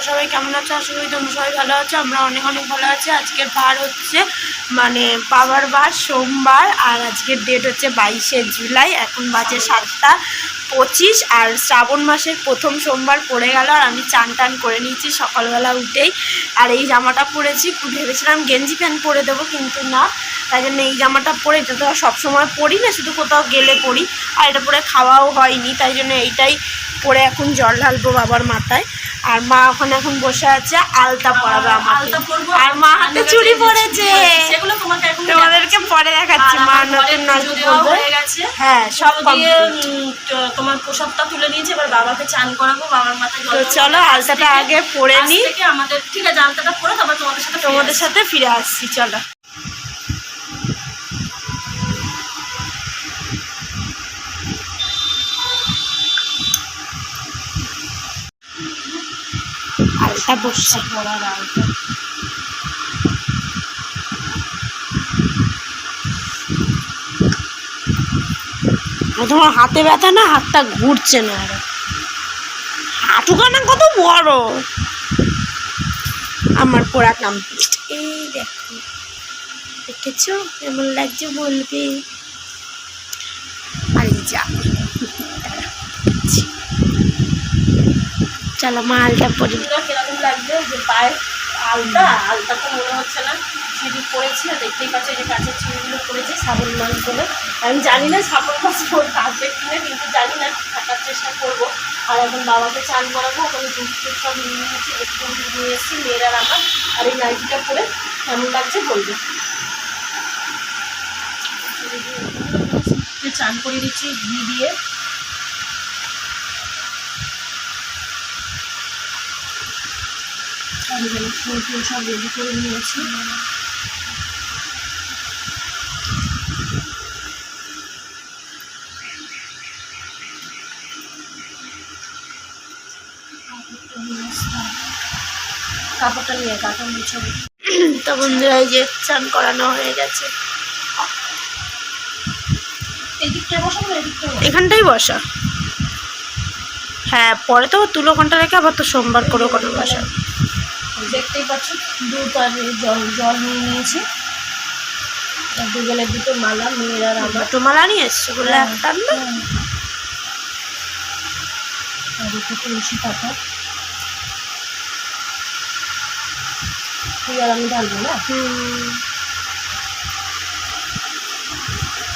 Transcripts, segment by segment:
তোমরা সবাই কেমন আছো? আশা করি তোমরা সবাই ভালো আছো। আমরা অনেক অনেক ভালো আছি। আজকের বার হচ্ছে মানে বাবার বার সোমবার, আর আজকের ডেট হচ্ছে বাইশে জুলাই। এখন বাজে সাতটা পঁচিশ, আর শ্রাবণ মাসের প্রথম সোমবার পড়ে গেল, আর আমি চান টান করে নিয়েছি সকালবেলা উঠেই। আর এই জামাটা পরেছি ভেবেছিলাম গেঞ্জি প্যান্ট পরে দেবো, কিন্তু না। তাই জন্য এই জামাটা পরে, এটা তো সবসময় পরি না, শুধু কোথাও গেলে পরি। আর এটা পরে খাওয়াও হয়নি, তাই জন্য এইটাই পরে এখন জল ঢালবো বাবার মাথায়। আর মা ওখানে এখন বসে আছে আলতা পরাবে আমাকে। আর মা হাতে চুড়ি পরেছে। সেগুলো তোমাকে তোমাদেরকে পরে দেখাচ্ছি মা নতুন নাচ করবে হ্যাঁ সব তোমার প্রসাদটা তুলে নিয়েছে। এবার বাবাকে চান করাবো বাবার মাথায় তো চলো আলতাটা আগে পরে নিই। আমাদের ঠিক আছে আলতাটা পরে তারপর তোমাদের সাথে তোমাদের সাথে ফিরে আসছি চলো। বসছে পরার তোমার হাতে ব্যথা না? হাতটা ঘুরছে না আরও। হাঁটুখানা কত বড়। আমার পড়া কমপ্লিট এই দেখো। দেখেছ? কেমন লাগছে বলবে? আর যা চলো মা আলটা পরি লাগবে যে পায়ে আলতা আলতা তো মনে হচ্ছে না। সিঁড়ি পড়েছি, আর দেখতেই পাচ্ছি যে কাঁচের চিড়িগুলো পড়েছে, শ্রাবণ মাস বলে আমি জানি না শ্রাবণ মাস আসবে কিনা কিন্তু জানি না, থাকার চেষ্টা করব। আর এখন বাবাকে চান করাবো, ওখানে দুধ টুধ সব নিয়ে নিয়েছি, একটু নিয়ে এসেছি, মেয়েরা আমার আর এই নাইটিটা পরে কেমন লাগছে বলবে। চান করে দিচ্ছি, ঘি দিয়ে। সব রেডি করে নিয়েছি কাপড়টা নিয়ে যে চান করানো হয়ে গেছে এখানটাই বসা। হ্যাঁ পরে তো তুলো ঘণ্টা রেখে আবার তো সোমবার করে কোনো বসা। দেখতেই পাচ্ছ আর এই জল জল নিয়ে নিয়েছি। আর দুজনের দুটো মালা মেয়ের আর আমার। দুটো মালা নিয়ে এসছো বলে হ্যাঁ। একটা আনবে? আর একটু তুলসী পাতা। তুই আর আমি ঢালবো না? হুম।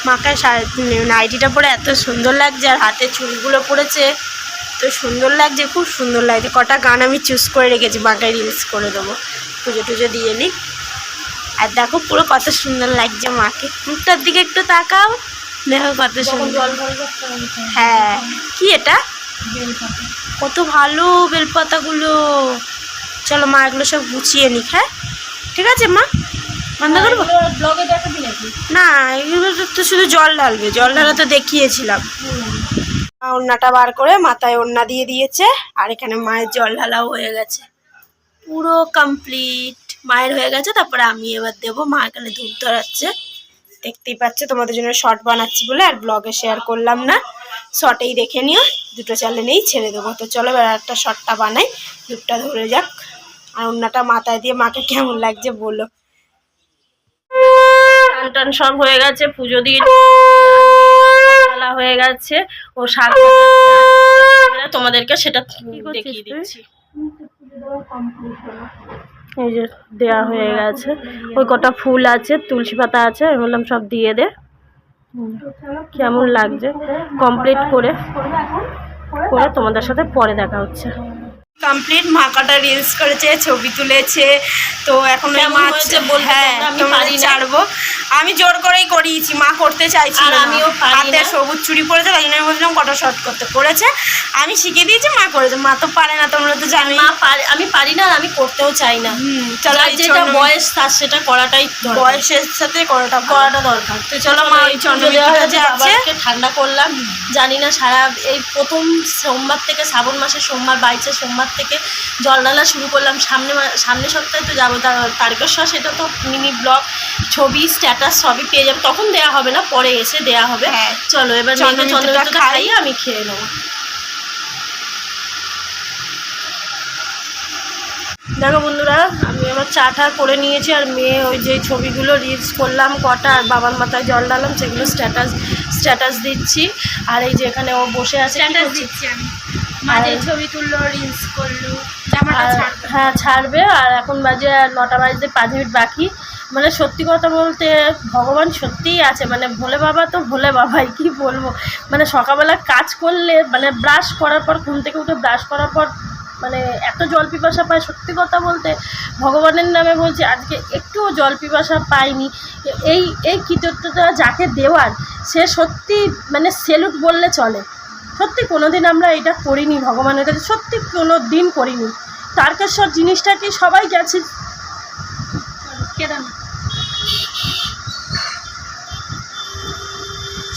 মাকে নাইটিটা পরে এত সুন্দর লাগছে আর হাতে চুলগুলো পড়েছে। তো সুন্দর লাগছে খুব সুন্দর লাগছে। কটা গান আমি চুজ করে রেখেছি মাকে রিলস করে দেবো। পুজো টুজো দিয়ে নিই আর দেখো পুরো কত সুন্দর লাগছে মাকে। মুখটার দিকে একটু তাকাও। দেখো কত সুন্দর। হ্যাঁ। কি এটা? কত ভালো বেলপাতাগুলো। চলো মা এগুলো সব গুছিয়ে নিক হ্যাঁ? ঠিক আছে মা? বন্ধ করব? ব্লগে দেখাবি নাকি না এগুলো তো- শুধু জল ঢালবে। জল ঢালা তো দেখিয়েছিলাম। ওড়নাটা বার করে মাথায় ওড়না দিয়ে দিয়েছে, আর এখানে মায়ের জল ঢালাও হয়ে গেছে। পুরো কমপ্লিট মায়ের হয়ে গেছে, তারপরে আমি এবার দেবো মা এখানে ধূপ ধরাচ্ছে। দেখতেই পাচ্ছ, তোমাদের জন্য শর্ট বানাচ্ছি বলে, আর ব্লগে শেয়ার করলাম না। শর্টেই দেখে নিও, দুটো চ্যানেলেই ছেড়ে দেবো। তো চলো এবার একটা শর্টটা বানাই, ধূপটা ধরে যাক। আর ওড়নাটা মাথায় দিয়ে মাকে কেমন লাগছে বলো। টান সব হয়ে গেছে, পুজো দিয়ে ঢালা হয়ে গেছে। ও শাক তোমাদেরকে সেটা দেখিয়ে দিচ্ছি। এই যে দেয়া হয়ে গেছে। ওই কটা ফুল আছে তুলসী পাতা আছে আমি বললাম সব দিয়ে দে। কেমন লাগছে? কমপ্লিট করে। করে তোমাদের সাথে পরে দেখা হচ্ছে। কমপ্লিট মা কাটা রিলস করেছে ছবি তুলেছে। তো এখন হ্যাঁ। ছাড়বো। আমি জোর করেই করিয়েছি মা করতে না। আমিও হাতে সবুজ চুড়ি পরেছে তাই জন্য আমি বলছিলাম কটা শর্ট করতে। করেছে। আমি শিখিয়ে দিয়েছি মা করেছে। মা তো পারে না তোমরা তো জানোই। মা আমি পারি না আমি করতেও চাই না। চলো যেটা বয়স তার সেটা করাটাই বয়সের সাথে করাটা করাটা দরকার। তো চলো মা ওই আছে ঠান্ডা করলাম। জানি না সারা এই প্রথম সোমবার থেকে শ্রাবণ মাসের সোমবার বাইশে সোমবার থেকে জল ঢালা শুরু করলাম। সামনে সামনে সপ্তাহে তো যাব তার- তারকেশ্বর সেটা তো মিনি ব্লগ ছবি স্ট্যাটাস সবই পেয়ে যাব। তখন দেয়া হবে না পরে এসে দেয়া হবে। হ্যাঁ। চলো এবার চন্দ্রমিত্রটা চন্দ্রমিত্রটা খাই। খাইয়ে আমি খেয়ে নেব। দেখো বন্ধুরা আমি আমার চাটা করে নিয়েছি আর মেয়ে ওই যে ছবিগুলো রিলস করলাম কটা আর বাবার মাথায় জল ডালাম সেগুলো স্ট্যাটাস স্ট্যাটাস দিচ্ছি। আর এই যে এখানে ও বসে আছে স্ট্যাটাস দিচ্ছি আমি। মাঝে ছবি তুললো রিলস করল জামাটা ছাড়বে। হ্যাঁ ছাড়বে। আর এখন বাজে নটা বাজতে পাঁচ মিনিট বাকি। মানে সত্যি কথা বলতে ভগবান সত্যিই আছে। মানে ভোলে বাবা তো ভোলে বাবাই কি বলব? মানে সকালবেলা কাজ করলে মানে ব্রাশ করার পর ঘুম থেকে উঠে ব্রাশ করার পর মানে এত জল পিপাসা পায়। সত্যি কথা বলতে ভগবানের নামে বলছি আজকে একটুও জল পিপাসা পাইনি। এই এই কৃতজ্ঞতা যাকে দেওয়ার সে সত্যি মানে সেলুট বললে চলে। সত্যি কোনো দিন আমরা এটা করিনি ভগবানের কাছে সত্যি কোনো দিন করিনি। তারকেশ্বর জিনিসটা কি সবাই গেছে?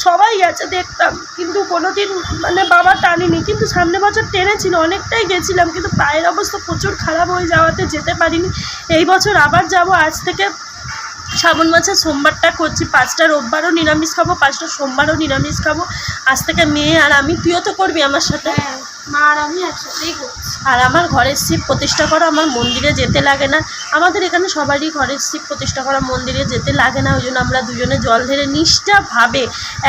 সবাই গেছে, দেখতাম, কিন্তু কোনো দিন মানে বাবা টানিনি, কিন্তু সামনে বছর টেনেছিল, অনেকটাই গেছিলাম, কিন্তু পায়ের অবস্থা প্রচুর খারাপ হয়ে যাওয়াতে যেতে পারিনি। এই বছর আবার যাব, আজ থেকে শ্রাবণ মাসের সোমবারটা করছি পাঁচটা রোববারও নিরামিষ খাব পাঁচটা সোমবারও নিরামিষ খাব। আজ থেকে মেয়ে আর আমি তুইও তো করবি আমার সাথে। হ্যাঁ মা আর আমি একসাথেই করছি। আর আমার ঘরের শিব প্রতিষ্ঠা করা আমার মন্দিরে যেতে লাগে না। আমাদের এখানে সবারই ঘরের শিব প্রতিষ্ঠা করা মন্দিরে যেতে লাগে না ওই জন্য আমরা দুজনে জল ঢেলে নিষ্ঠাভাবে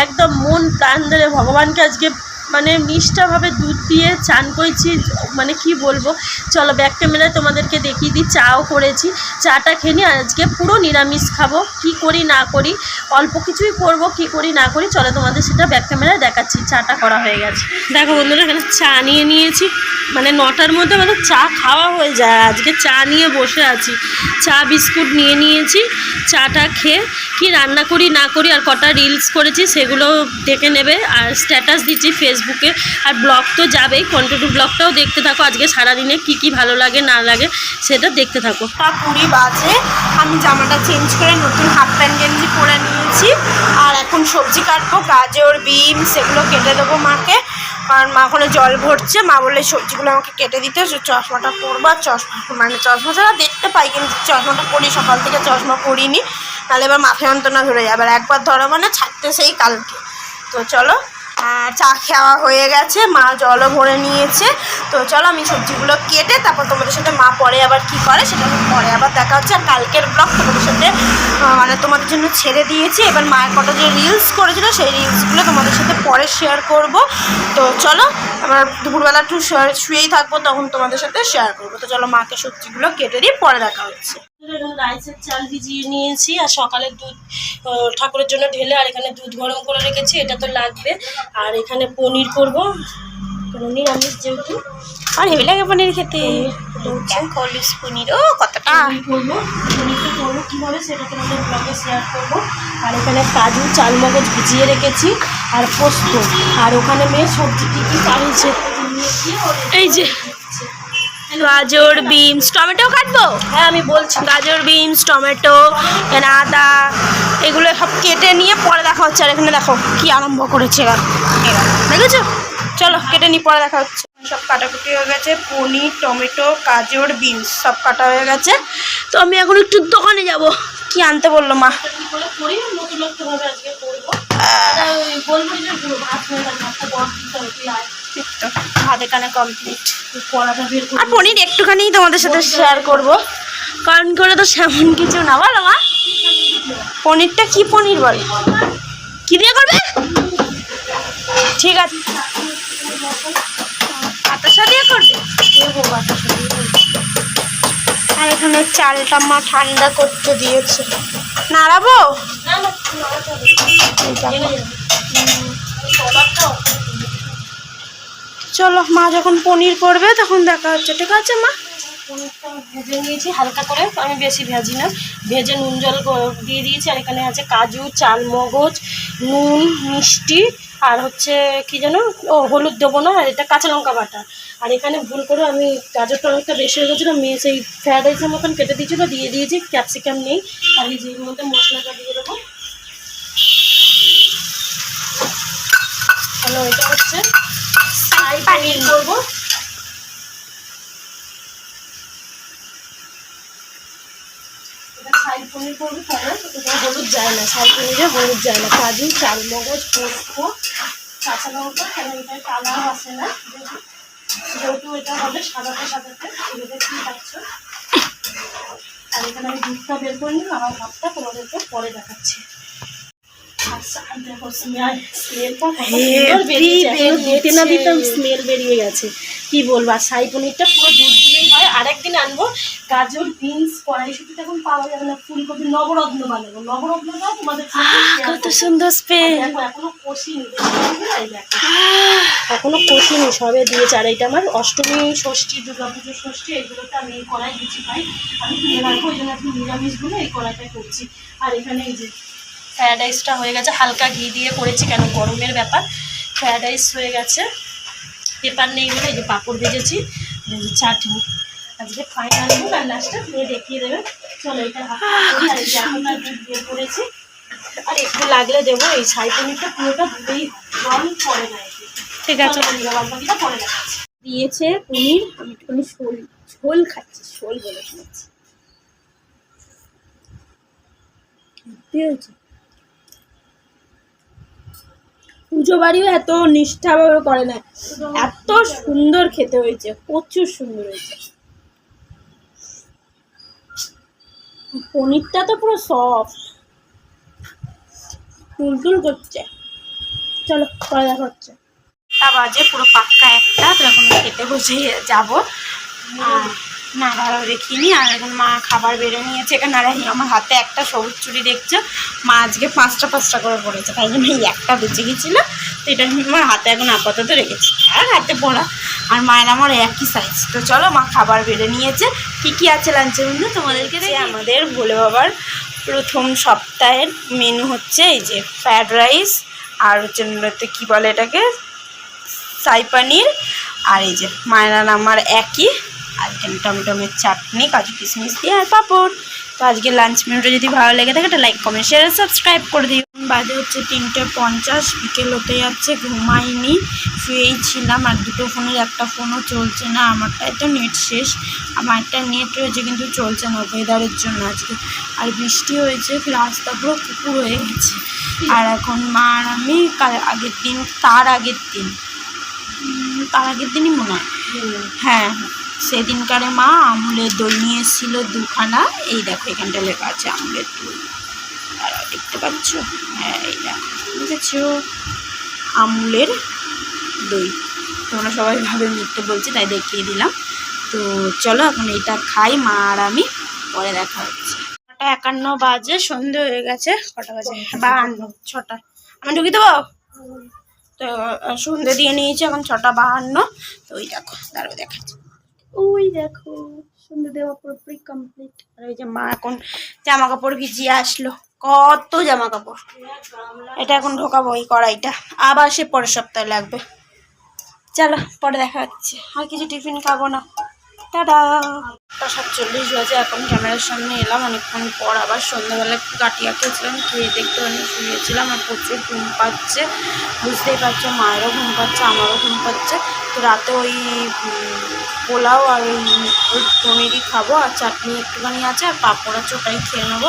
একদম মন প্রাণ ধরে ভগবানকে আজকে মানে নিষ্ঠাভাবে দুধ দিয়ে চান করেছি মানে কি বলব? চলো ব্যাক ক্যামেরায় তোমাদেরকে দেখিয়ে দিই, চাও করেছি। চাটা খেয়ে আজকে পুরো নিরামিষ খাব। কি করি না করি, অল্প কিছুই করব, কি করি না করি, চলো তোমাদের সেটা ব্যাক ক্যামেরায় দেখাচ্ছি, চাটা করা হয়ে গেছে। দেখো বন্ধুরা, এখানে চা নিয়ে নিয়েছি। মানে নটার মধ্যে আমাদের চা খাওয়া হয়ে যায় আজকে চা নিয়ে বসে আছি। চা বিস্কুট নিয়ে নিয়েছি, চাটা খেয়ে কি রান্না করি না করি আর কটা রিলস করেছি, সেগুলো দেখে নেবে। আর স্ট্যাটাস দিচ্ছি ফেসবুকে। আর ব্লগ তো যাবেই কন্টিনিউ ব্লগটাও দেখতে থাকো। আজকে সারাদিনে কি কি ভালো লাগে, না লাগে, সেটা দেখতে থাকো। কুড়ি বাজে, আমি জামাটা চেঞ্জ করে নতুন হাফ প্যান্ট গেঞ্জি পরে নিয়েছি। আর এখন সবজি কাটবো, গাজর বিন সেগুলো কেটে দেবো মাকে। কারণ মা ওখানে জল ভরছে, মা বলে সবজিগুলো আমাকে কেটে দিতে চশমাটা পরবো আর চশমা মানে চশমা ছাড়া দেখতে পাই, কিন্তু চশমাটা পরি, সকাল থেকে চশমা পরিনি। নাহলে এবার মাথায় যন্ত্রণা ধরে যাবে। আর একবার ধরো মানে ছাড়তে সেই কালকে। তো চলো চা খাওয়া হয়ে গেছে, মা জলও ভরে নিয়েছে। তো চলো আমি সবজিগুলো কেটে তারপর তোমাদের সাথে মা পরে আবার কি করে সেটা পরে আবার দেখা হচ্ছে। আর কালকের ব্লগ তোমাদের সাথে মানে তোমাদের জন্য ছেড়ে দিয়েছি। এবার মায়ের কটা যে রিলস করেছিল, সেই রিলসগুলো তোমাদের সাথে পরে শেয়ার করব। তো চলো, আমার দুপুরবেলা একটু শুয়ে- শুয়েই থাকব, তখন তোমাদের সাথে শেয়ার করব। তো চলো মাকে সবজিগুলো কেটে দিয়ে পরে দেখা হচ্ছে। এখানে রাইসের চাল ভিজিয়ে নিয়েছি আর সকালে দুধ ঠাকুরের জন্য ঢেলে আর এখানে দুধ গরম করে রেখেছি এটা তো লাগবে। আর এখানে পনির করব। পনির আমি যেহেতু। আর হেভি লাগে পনির খেতে। কলিস পনির ও কতটা। পনির করব। পনিরটা করব কীভাবে সেটা তোমাদের ব্লগে শেয়ার করব। আর এখানে কাজু চালমগজ ভিজিয়ে রেখেছি আর পোস্ত। আর ওখানে মেয়ে সবজি কী কী পাঠিয়েছে এই যে গাজর বিনস টমেটো কাটবো? হ্যাঁ আমি বলছি। গাজর বিনস টমেটো এখানে আদা এগুলো সব কেটে নিয়ে পরে দেখা হচ্ছে। আর এখানে দেখো কি আরম্ভ করেছে এরা। এরা দেখেছ? চলো কেটে নিয়ে পরে দেখা হচ্ছে। সব কাটাকুটি হয়ে গেছে। পনির টমেটো গাজর বিনস সব কাটা হয়ে গেছে। তো আমি এখন একটু দোকানে যাব। কি আনতে বলল মা? বলব হয়ে হাত এখানে কমপ্লিট আর পনির একটুখানি তোমাদের সাথে শেয়ার করব কারণ করে তো সেমন কিছু না বলো মা পনিরটা কি পনির বল কি দিয়ে করবে ঠিক আছে বাতাসা দিয়ে করবে। আর এখানে চালটা মা ঠান্ডা করতে দিয়েছে নাড়াবো চলো, মা যখন পনির করবে, তখন দেখা হচ্ছে, ঠিক আছে মা? পনিরটা ভেজে নিয়েছি হালকা করে, আমি বেশি ভেজি না। ভেজে নুন, জল দিয়ে দিয়েছি, আর এখানে আছে কাজু চালমগজ নুন, মিষ্টি, আর হচ্ছে কি যেন, ও, হলুদ দেবো না, আর এটা কাঁচা লঙ্কা বাটা। আর এখানে ভুল করে আমি গাজরটা অনেকটা বেশি হয়ে গেছিল মেয়ে সেই ফ্রায়েড রাইসের মতন কেটে দিয়েছিলো, দিয়ে দিয়েছি ক্যাপসিকাম নেই। আর এই যে মধ্যে মশলাটা দিয়ে দেবো। তাহলে এটা হচ্ছে ফ্রাই পনির করব। সাইড পনির করব তাহলে হলুদ যায় না। সাইড পনিরে হলুদ যায় না। কাজু চালমগজ পোস্ত, কাঁচা এটা আসে না। যেহেতু এটা হবে পাচ্ছ? এখানে আমি দুধটা বের করে নিলাম, আমার ভাতটা তোমাদেরকে পরে দেখাচ্ছি। দিতে না স্মেল বেরিয়ে গেছে। কি বলব আর শাহী পনিরটা পুরো দুধ দিয়েই হয়। আরেকদিন আনব গাজর বিনস কড়াইশুটিটা এখন পাওয়া যাবে না ফুলকপি নবরত্ন বানাবো। নবরত্নটা তোমাদের কত করব। সুন্দর স্পেন দেখো এখনও কষিনি। এখনও সবে দিয়েছে। আর এটা আমার অষ্টমী ষষ্ঠী দুর্গা পুজো ষষ্ঠী এগুলোতে আমি এই কড়াই লুচি পাই আমি তুলে রাখব ওই জন্য এখন নিরামিষগুলো এই কড়াইটাই করছি। আর এখানে এই যে ফ্রায়েড রাইসটা হয়ে গেছে। হালকা ঘি দিয়ে করেছি কেন? গরমের ব্যাপার। ফ্রায়েড রাইস হয়ে গেছে। পেপার নেই বলে এই যে পাঁপড় ভেজেছি। চাটনি। আজকে ফাইনাল মুড আর লাস্টটা তুমি দেখিয়ে দেবে। চলো এটা হাতে করি, আর এই যে এখন আর দুধ বের করেছি। আর একটু লাগলে দেবো এই ছাই পনিরটা পুরোটা দুধেই জল পড়ে না ঠিক আছে। পরে দেখাচ্ছি। দিয়েছে পনির। আমি একটুখানি শোল ঝোল খাচ্ছি শোল বলে শুনেছি। হয়েছে পুজো বাড়িও এত নিষ্ঠাভাবে করে না। এত সুন্দর খেতে হয়েছে প্রচুর সুন্দর হয়েছে। পনিরটা তো পুরো সফট টুলটুল করছে। চলো পরে দেখা হচ্ছে। তা বাজে পুরো পাক্কা একটা তো এখন খেতে বসে যাব। আর না ভালো দেখিনি আর এখন মা খাবার বেড়ে নিয়েছে। এখানে আর আমার হাতে একটা সবুজ চুড়ি দেখছ? মা আজকে পাঁচটা পাঁচটা করে পড়েছে তাই জন্য এই একটা বেঁচে গেছিল। তো এটা আমি আমার হাতে এখন আপাতত রেখেছি। আর হাতে পড়া। আর মায়ের আমার একই সাইজ তো চলো মা খাবার বেড়ে নিয়েছে। কী কী আছে লাঞ্চের মধ্যে তোমাদেরকে দেখি আমাদের ভোলে বাবার প্রথম সপ্তাহের মেনু হচ্ছে এই যে ফ্রায়েড রাইস আর হচ্ছে কী বলে এটাকে? সাই পানির আর এই যে মায়ের আমার একই এখানে টমেটোমের চাটনি, কাজু কিশমিশ দিয়ে আর পাঁপড়। তো আজকে লাঞ্চ মেনুটা যদি ভালো লেগে থাকে, একটা লাইক কমেন্ট শেয়ার সাবস্ক্রাইব করে দিই বাজে হচ্ছে তিনটে পঞ্চাশ, বিকেল হতে যাচ্ছে, ঘুমাইনি, শুয়েই ছিলাম, আর দুটো ফোনের একটা ফোনও চলছে না আমারটাই তো নেট শেষ। আমারটা নেট রয়েছে, কিন্তু চলছে না ওয়েদারের জন্য আজকে। আর বৃষ্টি হয়েছে রাস্তা পুরো কুকুর হয়ে গেছে। আর এখন মা আর আমি কাল আগের দিন, তার আগের দিন। তার আগের দিনই মনে হয়। হ্যাঁ। সেদিনকারে মা আমুলের দই নিয়ে এসেছিল দুখানা। এই দেখো, এখানটা লেখা আছে আমুলের দই আর দেখতে পাচ্ছ? হ্যাঁ এই দেখো, বুঝেছ? আমুলের দই তোমরা সবাই ভাবে মিথ্যে বলছি, তাই দেখিয়ে দিলাম। তো চলো, এখন এইটা খাই, মা আর আমি, পরে দেখা হচ্ছে। ছটা একান্ন বাজে, সন্ধে হয়ে গেছে। কটা বাজে? বাহান্ন, ছটা। আমি ঢুকি দেবো? তো, সন্ধে দিয়ে নিয়েছি, এখন ছটা বাহান্ন। তো ওই দেখো, দাঁড়াও, দেখাচ্ছি। ওই দেখো সন্ধ্যে দেওয়া পুরোপুরি কমপ্লিট আর ওই যে মা এখন জামা কাপড় ভিজিয়ে আসলো। কত জামা কাপড় এটা এখন ঢোকাবো এই কড়াইটা। আবার সে পরের সপ্তাহে লাগবে। চলো, পরে দেখা হচ্ছে। আর কিছু টিফিন খাব না। টাটা। আটটা সাতচল্লিশ বাজে, এখন ক্যামেরার সামনে এলাম। অনেকক্ষণ পর আবার সন্ধ্যাবেলা একটু কাটিয়া খেয়েছিলাম, খেয়ে দেখতে অনেক শুয়েছিলাম আর প্রচুর ঘুম পাচ্ছে। বুঝতেই পারছ, মায়েরও ঘুম পাচ্ছে, আমারও ঘুম পাচ্ছে। তো রাতে ওই পোলাও আর ওই পনিরই খাব আর চাটনি একটুখানি আছে আর পাঁপড় ওটাই খেয়ে নেব।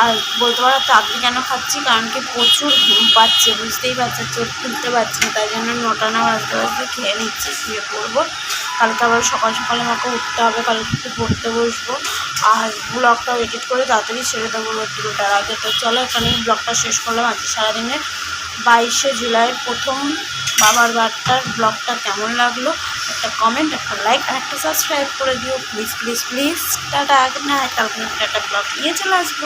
আর বলতে পারো তাড়াতাড়ি কেন খাচ্ছি? কারণ কি প্রচুর ঘুম পাচ্ছে, বুঝতেই পারছ, চোখ খুলতে পারছি না, তাই জন্য নটা না বাজতে বাজতে খেয়ে নিচ্ছি, শুয়ে পড়ব। কালকে আবার সকাল সকালে আমাকে উঠতে হবে, কালকে একটু পড়তে বসবো। আর ব্লগটাও এডিট করে তাড়াতাড়ি ছেড়ে দেবো রোদ্দুরোটার আগে তো চলো, এখানে ব্লগটা শেষ করলাম। আজকে সারাদিনে বাইশে জুলাইয়ের প্রথম বাবার বার্তার ব্লগটা কেমন লাগল? একটা কমেন্ট একটা লাইক আর একটা সাবস্ক্রাইব করে দিও। প্লিজ প্লিজ প্লিজ টাটা না কালকে একটা ব্লগ নিয়ে চলে আসব।